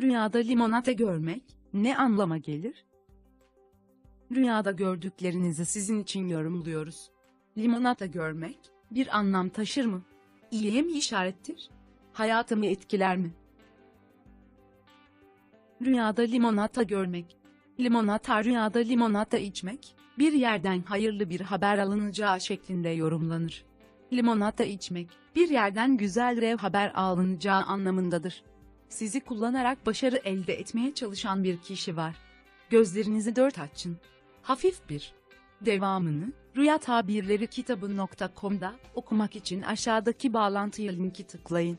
Rüyada limonata görmek ne anlama gelir? Rüyada gördüklerinizi sizin için yorumluyoruz. Limonata görmek bir anlam taşır mı? İyiye mi işarettir? Hayatımı etkiler mi? Rüyada limonata görmek. Limonata rüyada limonata içmek, bir yerden hayırlı bir haber alınacağı şeklinde yorumlanır. Limonata içmek, bir yerden güzel rev haber alınacağı anlamındadır. Sizi kullanarak başarı elde etmeye çalışan bir kişi var. Gözlerinizi dört açın. Hafif bir. Devamını, Rüya Tabirleri kitabı.com'da okumak için aşağıdaki bağlantıya linki tıklayın.